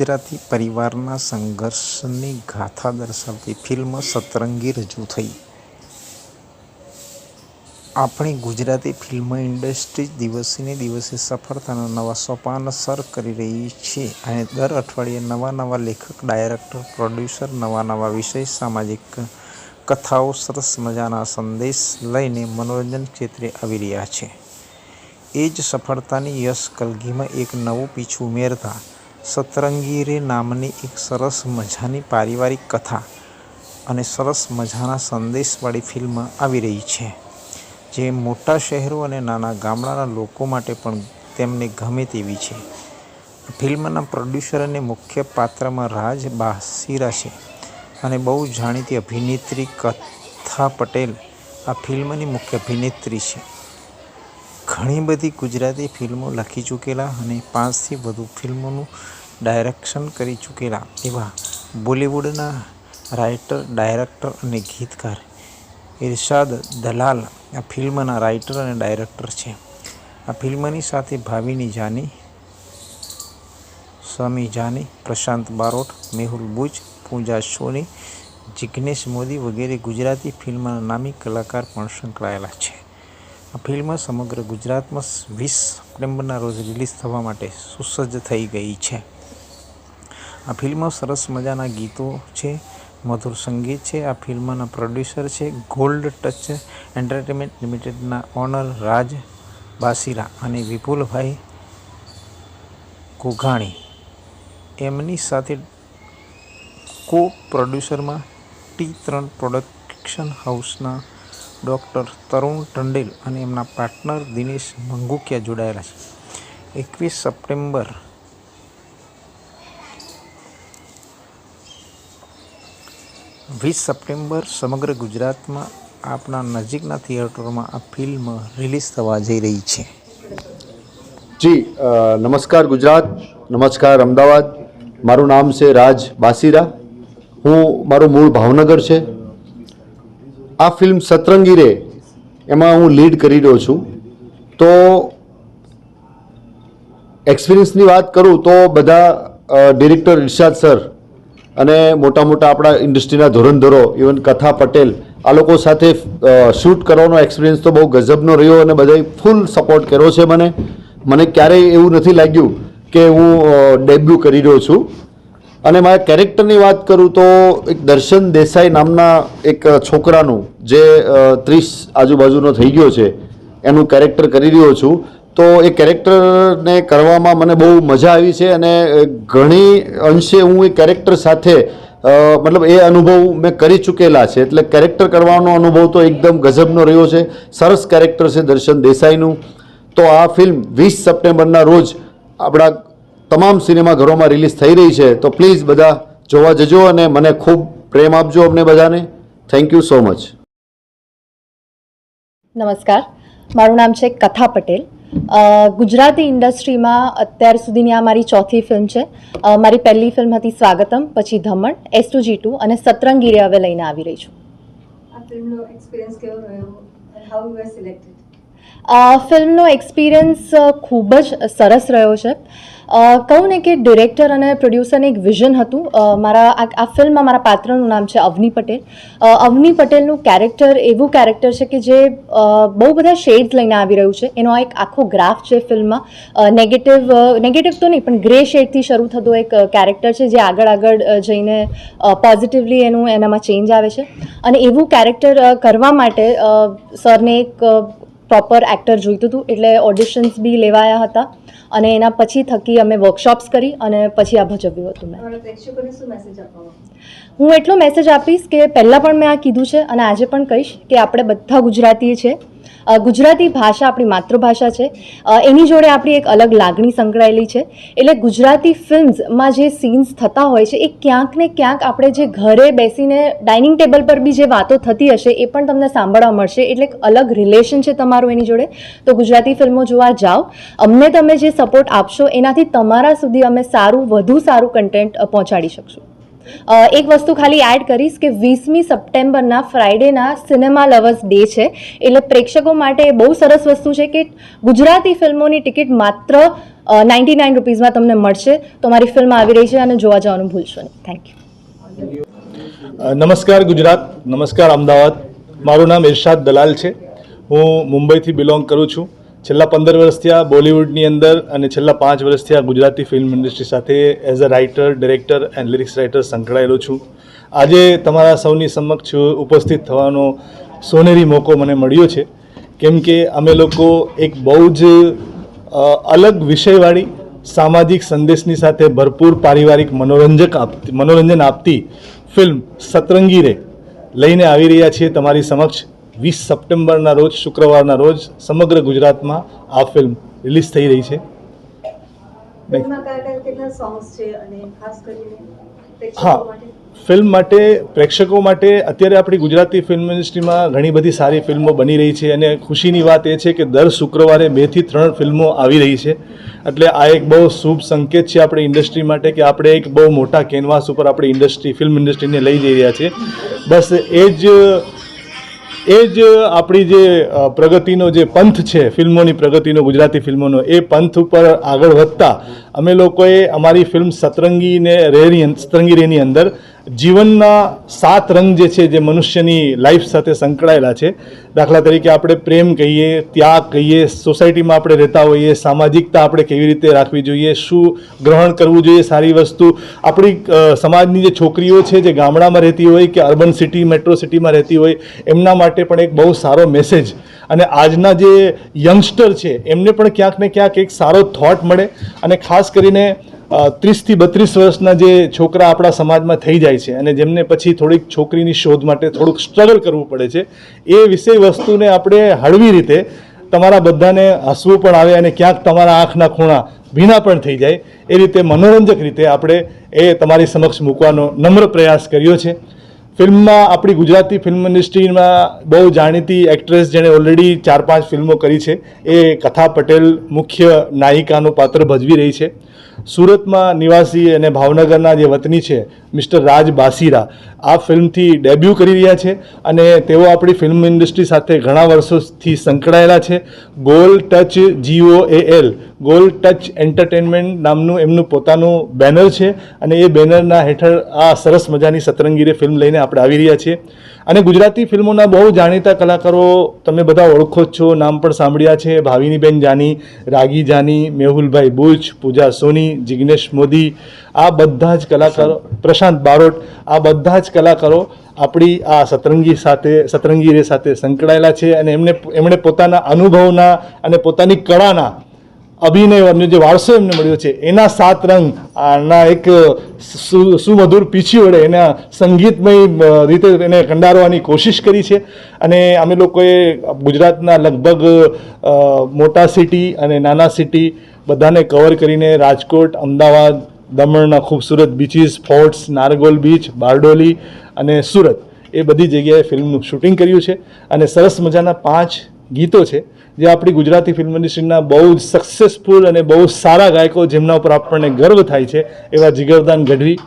ગુજરાતી પરિવારના સંઘર્ષની ગાથા દર્શાવતી ફિલ્મ સતરંગી રજૂ થઈ. આપણી ગુજરાતી ફિલ્મ ઇન્ડસ્ટ્રી દિવસેને દિવસે સફળતાના નવા સોપાન સર કરી રહી છે અને દર અઠવાડિયે નવા નવા લેખક, ડાયરેક્ટર, પ્રોડ્યુસર, નવા નવા વિષય, સામાજિક કથાઓ, સરસ મજાના સંદેશ લઈને મનોરંજન ક્ષેત્રે આવી રહ્યા છે. એ જ સફળતાની યશ કલગીમાં એક નવું પીછું ઉમેરતા સતરંગી રે નામની એક સરસ મજાની પારિવારિક કથા અને સરસ મજાના સંદેશવાળી ફિલ્મ આવી રહી છે, જે મોટા શહેરો અને નાના ગામડાના લોકો માટે પણ તેમને ગમે તેવી છે. ફિલ્મના પ્રોડ્યુસર અને મુખ્ય પાત્રમાં રાજ બાસીરા છે અને બહુ જાણીતી અભિનેત્રી કથા પટેલ આ ફિલ્મની મુખ્ય અભિનેત્રી છે. ઘણી બધી ગુજરાતી ફિલ્મો લખી ચૂકેલા અને પાંચથી વધુ ફિલ્મોનું ડાયરેક્શન કરી ચૂકેલા એવા બોલિવૂડના રાઇટર, ડાયરેક્ટર અને ગીતકાર ઇરશાદ દલાલ આ ફિલ્મના રાઇટર અને ડાયરેક્ટર છે. આ ફિલ્મની સાથે ભાવિની જાની સમી જાની, પ્રશાંત બારોટ, મેહુલ બુચ પૂજા સોની, જિગ્નેશ મોદી વગેરે ગુજરાતી ફિલ્મના નામી કલાકાર પણ સંકળાયેલા છે. આ ફિલ્મ સમગ્ર ગુજરાતમાં વીસ સપ્ટેમ્બરના રોજ રિલીઝ થવા માટે સુસજ્જ થઈ ગઈ છે. આ ફિલ્મ સરસ મજાના ગીતો છે, મધુર સંગીત છે, આ ફિલ્મના પ્રોડ્યુસર છે ગોલ્ડ ટચ એન્ટરટેનમેન્ટ લિમિટેડના ઓનર રાજ બાસીરા અને વિપુલભાઈ ઘોઘાણી એમની સાથે કો પ્રોડ્યુસરમાં ટી ત્રણ પ્રોડક્શન હાઉસના ડૉક્ટર તરુણ ટંડેલ અને એમના પાર્ટનર દિનેશ મંગુકિયા જોડાયેલા છે. એકવીસ સપ્ટેમ્બર વીસ સપ્ટેમ્બર સમગ્ર ગુજરાતમાં આપના નજીકના થિયેટરોમાં આ ફિલ્મ રિલીઝ થવા જઈ રહી છે. જી નમસ્કાર ગુજરાત, નમસ્કાર અમદાવાદ. મારું નામ છે રાજ બાસીરા. હું મારું મૂળ ભાવનગર છે. આ ફિલ્મ સતરંગી રે એમાં હું લીડ કરી રહ્યો છું. તો એક્સપિરિયન્સની વાત કરું તો બધા ડિરેક્ટર ઇરશાદ સર અને મોટા મોટા આપણા ઇન્ડસ્ટ્રીના ધોરણધરો ઇવન કથા પટેલ, આ લોકો સાથે શૂટ કરવાનો એક્સપિરિયન્સ તો બહુ ગજબનો રહ્યો અને બધાએ ફૂલ સપોર્ટ કર્યો છે મને. મને ક્યારેય એવું નથી લાગ્યું કે હું ડેબ્યુ કરી રહ્યો છું. અને મારા કેરેક્ટરની વાત કરું તો એક દર્શન દેસાઈ નામના એક છોકરાનું જે ત્રીસ આજુબાજુનો થઈ ગયો છે, એનું કેરેક્ટર કરી રહ્યો છું. તો એ કેરેક્ટરને કરવામાં મને બહુ મજા આવી છે અને ઘણી અંશે હું એ કેરેક્ટર સાથે મતલબ એ અનુભવ મેં કરી ચૂકેલા છે. એટલે કેરેક્ટર કરવાનો અનુભવ તો એકદમ ગજબનો રહ્યો છે. સરસ કેરેક્ટર છે દર્શન દેસાઈનું. તો આ ફિલ્મ વીસ સપ્ટેમ્બરના રોજ આપણા તમામ સિનેમાઘરોમાં રિલીઝ થઈ રહી છે તો પ્લીઝ બધા જોવા જજો અને મને ખૂબ પ્રેમ આપજો અમને બધાને. થેન્ક યુ સો મચ નમસ્કાર. મારું નામ છે કથા પટેલ. ગુજરાતી ઇન્ડસ્ટ્રીમાં અત્યાર સુધીની આ મારી ચોથી ફિલ્મ છે. મારી પહેલી ફિલ્મ હતી સ્વાગતમ પછી Dhaman S two G two અને સતરંગીરે હવે લઈને આવી રહી છું. ફિલ્મનો એક્સપિરિયન્સ કેવો રહ્યો and how you are selected uh, ફિલ્મનો એક્સપિરિયન્સ ખૂબ જ સરસ રહ્યો છે. કહું ને કે ડિરેક્ટર અને પ્રોડ્યુસરને એક વિઝન હતું. મારા આ ફિલ્મમાં મારા પાત્રનું નામ છે અવની પટેલ. અવની પટેલનું કેરેક્ટર એવું કેરેક્ટર છે કે જે બહુ બધા શેડ્સ લઈને આવી રહ્યું છે. એનો એક આખો ગ્રાફ છે ફિલ્મમાં નેગેટિવ નેગેટિવ તો નહીં, પણ ગ્રે શેડથી શરૂ થતો એક કેરેક્ટર છે જે આગળ આગળ જઈને પોઝિટિવલી એનું, એનામાં ચેન્જ આવે છે. અને એવું કેરેક્ટર કરવા માટે સરને એક પ્રોપર એક્ટર જોઈતું હતું. એટલે ઓડિશન્સ બી લેવાયા હતા. અને એના પછી થકી અમે વર્કશોપ્સ કરી અને પછી આ ભજવ્યું હતું મેં. હું એટલો મેસેજ આપીશ કે પહેલાં પણ મેં આ કીધું છે અને આજે પણ કહીશ કે આપણે બધા ગુજરાતી છે ગુજરાતી ભાષા આપણી માતૃભાષા છે. એની જોડે આપણી એક અલગ લાગણી સંકળાયેલી છે. એટલે ગુજરાતી ફિલ્મ્સમાં જે સીન્સ થતા હોય છે, એ ક્યાંક ને ક્યાંક આપણે જે ઘરે બેસીને ડાઇનિંગ ટેબલ પર બી જે વાતો થતી હશે, એ પણ તમને સાંભળવા મળશે. એટલે એક અલગ રિલેશન છે તમારું એની જોડે. તો ગુજરાતી ફિલ્મો જોવા જાઓ. અમને તમે જે સપોર્ટ આપશો, એનાથી તમારા સુધી અમે સારું, વધુ સારું કન્ટેન્ટ પહોંચાડી શકશું. એક વસ્તુ ખાલી એડ કરીશ કે વીસમી સપ્ટેમ્બરના ફ્રાઇડેના સિનેમા લવર્સ ડે છે. એટલે પ્રેક્ષકો માટે બહુ સરસ વસ્તુ છે કે ગુજરાતી ફિલ્મોની ટિકિટ માત્ર નાઇન્ટી નાઇન રૂપીઝમાં તમને મળશે. તો મારી ફિલ્મ આવી રહી છે અને જોવા જવાનું ભૂલશો નહીં. થેન્ક યુ નમસ્કાર ગુજરાત, નમસ્કાર અમદાવાદ. મારું નામ ઇરશાદ દલાલ છે. હું મુંબઈથી બિલોંગ કરું છું. છેલ્લા પંદર વર્ષથી આ બોલિવૂડની અંદર અને છેલ્લા પાંચ વર્ષથી આ ગુજરાતી ફિલ્મ ઇન્ડસ્ટ્રી સાથે as a writer, director and lyrics writer સંકળાયેલો છું. આજે તમારા સૌની સમક્ષ ઉપસ્થિત થવાનો સોનેરી મોકો મને મળ્યો છે. કેમ કે અમે લોકો એક બહુ જ અલગ વિષયવાળી સામાજિક સંદેશની સાથે ભરપૂર પારિવારિક મનોરંજક આપતી, મનોરંજન આપતી ફિલ્મ સતરંગી રે લઈને આવી રહ્યા છીએ તમારી સમક્ષ. વીસ સપ્ટેમ્બરના રોજ શુક્રવારના રોજ સમગ્ર ગુજરાતમાં આ ફિલ્મ રિલીઝ થઈ રહી છે. હા ફિલ્મ માટે પ્રેક્ષકો માટે અત્યારે આપણી ગુજરાતી ફિલ્મ ઇન્ડસ્ટ્રીમાં ઘણી બધી સારી ફિલ્મો બની રહી છે અને ખુશીની વાત એ છે કે દર શુક્રવારે બેથી ત્રણ ફિલ્મો આવી રહી છે. એટલે આ એક બહુ શુભ સંકેત છે આપણી ઇન્ડસ્ટ્રી માટે કે આપણે એક બહુ મોટા કેનવાસ ઉપર આપણી ઇન્ડસ્ટ્રી ફિલ્મ ઇન્ડસ્ટ્રીને લઈ જઈ રહ્યા છીએ. બસ એ જ એ જ આપણી જે પ્રગતિનો જે પંથ છે, ફિલ્મોની પ્રગતિનો, ગુજરાતી ફિલ્મોનો, એ પંથ ઉપર આગળ વધતા અમે લોકોએ અમારી ફિલ્મ સતરંગીને રેની સતરંગી રેની અંદર જીવનના સાત રંગ જે છે, જે મનુષ્યની લાઈફ સાથે સંકળાયેલા છે. દાખલા તરીકે આપણે પ્રેમ કહીએ, ત્યાગ કહીએ, સોસાયટીમાં આપણે રહેતા હોઈએ, સામાજિકતા આપણે કેવી રીતે રાખવી જોઈએ, શું ગ્રહણ કરવું જોઈએ સારી વસ્તુ. આપણી સમાજની જે છોકરીઓ છે, જે ગામડામાં રહેતી હોય કે અર્બન સિટી, મેટ્રો સિટીમાં રહેતી હોય, એમના માટે પણ એક બહુ સારો મેસેજ અને આજના જે યંગસ્ટર છે, એમને પણ ક્યાંક ને ક્યાંક એક સારો થોટ મળે અને ખાસ કરીને ત્રીસથી બત્રીસ વર્ષના જે છોકરા આપણા સમાજમાં થઈ જાય છે અને જેમને પછી થોડીક છોકરીની શોધ માટે થોડુંક સ્ટ્રગલ કરવું પડે છે, એ વિષય વસ્તુને આપણે હળવી રીતે તમારા બધાને હસવું પણ આવે અને ક્યાંક તમારા આંખના ખૂણા ભીના પણ થઈ જાય, એ રીતે મનોરંજક રીતે આપણે એ તમારી સમક્ષ મૂકવાનો નમ્ર પ્રયાસ કર્યો છે. ફિલ્મમાં આપણી ગુજરાતી ફિલ્મ ઇન્ડસ્ટ્રીમાં બહુ જાણીતી એક્ટ્રેસ જેણે ઓલરેડી ચાર પાંચ ફિલ્મો કરી છે. એ કથા પટેલ મુખ્ય નાયિકાનું પાત્ર ભજવી રહી છે. સુરતમાં નિવાસી અને ભાવનગરના જે વતની છે, મિસ્ટર રાજ બાસીરા, આ ફિલ્મથી ડેબ્યુ કરી રહ્યા છે અને તેઓ આપણી ફિલ્મ ઇન્ડસ્ટ્રી સાથે ઘણા વર્ષોથી સંકળાયેલા છે. ગોલ ટચ જીઓ એ એલ ગોલ ટચ એન્ટરટેનમેન્ટ નામનું એમનું પોતાનું બેનર છે અને એ બેનરના હેઠળ આ સરસ મજાની સતરંગીરે ફિલ્મ લઈને આપણે આવી રહ્યા છીએ. અને ગુજરાતી ફિલ્મોના બહુ જાણીતા કલાકારો તમે બધા ઓળખો જ છો, નામ પણ સાંભળ્યા છે. ભાવિનીબેન જાની, રાગી જાની, મેહુલભાઈ બુચ પૂજા સોની, જિગ્નેશ મોદી, આ બધા જ કલાકારો, પ્રશાંત બારોટ, આ બધા જ કલાકારો આપણી આ સતરંગી સાથે સતરંગી રે સાથે સંકળાયેલા છે અને એમને, એમણે પોતાના અનુભવના અને પોતાની કળાના અભિનયનો જે વારસો એમને મળ્યો છે, એના સાત રંગ, આના એક સુમધુર પીછી વડે એના સંગીતમય રીતે એને કંડારવાની કોશિશ કરી છે. અને અમે લોકોએ ગુજરાતના લગભગ મોટા સિટી અને નાના સિટી બધાને કવર કરીને રાજકોટ, અમદાવાદ, દમણના ખૂબસૂરત beaches forts Nargol beach Bardoli અને સુરત એ બધી જગ્યાએ ફિલ્મનું શૂટિંગ કર્યું છે. અને સરસ મજાના પાંચ ગીતો છે, જે આપણી ગુજરાતી ફિલ્મ ઇન્ડસ્ટ્રીના બહુ જ સક્સેસફુલ અને બહુ સારા ગાયકો જેમના ઉપર આપણને ગર્વ થાય છે, એવા જીગરદાન ગઢવી,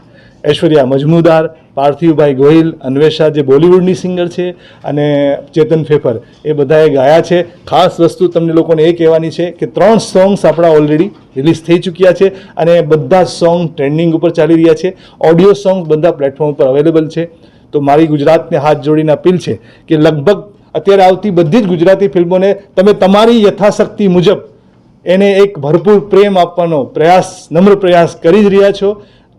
ઐશ્વર્યા મજમુદાર, પાર્થિવભાઈ ગોહિલ, અન્વેષા જે બોલિવૂડની સિંગર છે, અને ચેતન ફેફર, એ બધાએ ગાયા છે. ખાસ વસ્તુ તમને લોકોને એ કહેવાની છે કે ત્રણ સોંગ્સ આપણા ઓલરેડી રિલીઝ થઈ ચૂક્યા છે અને બધા સોંગ ટ્રેન્ડિંગ ઉપર ચાલી રહ્યા છે. ઓડિયો સોંગ બધા પ્લેટફોર્મ ઉપર અવેલેબલ છે. તો મારી ગુજરાતને હાથ જોડીને અપીલ છે કે લગભગ અત્યારે આવતી બધી જ ગુજરાતી ફિલ્મોને તમે તમારી યથાશક્તિ મુજબ એને એક ભરપૂર પ્રેમ આપવાનો પ્રયાસ, નમ્ર પ્રયાસ કરી જ રહ્યા છો.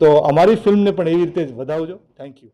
તો અમારી ફિલ્મને પણ એવી રીતે જ વધાવજો. Thank you